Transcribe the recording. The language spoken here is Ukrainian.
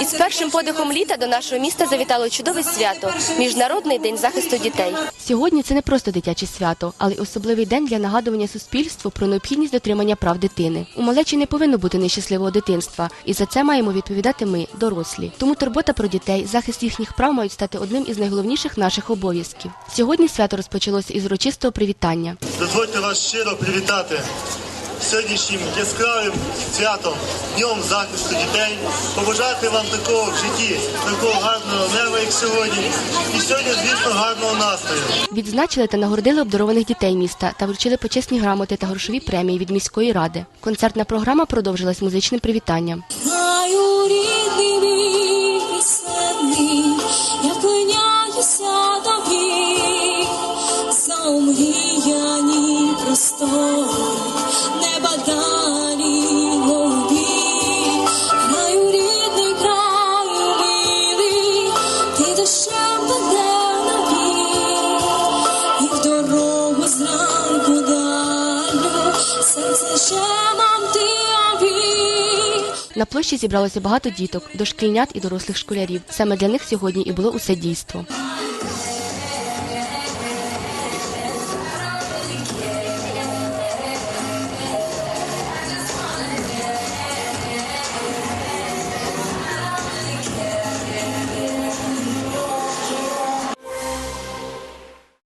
Із першим подихом літа до нашого міста завітало чудове свято Міжнародний день захисту дітей. Сьогодні це не просто дитяче свято, але й особливий день для нагадування суспільству про необхідність дотримання прав дитини. У малечі не повинно бути нещасливого дитинства, і за це маємо відповідати ми, дорослі. Тому турбота про дітей, захист їхніх прав мають стати одним із найголовніших наших обов'язків. Сьогодні свято розпочалося із урочистого привітання. Дозвольте вас щиро привітати сьогоднішнім яскравим святом, Днем захисту дітей, побажати вам такого в житті, такого гарного неба, як сьогодні. І сьогодні, звісно, гарного настрою. Відзначили та нагородили обдарованих дітей міста та вручили почесні грамоти та грошові премії від міської ради. Концертна програма продовжилась музичним привітанням. Знаю, рідний мій пісенний, я вклоняюся тобі, за омріяні простори, На площі зібралося багато діток, дошкільнят і дорослих школярів. Саме для них сьогодні і було усе дійство.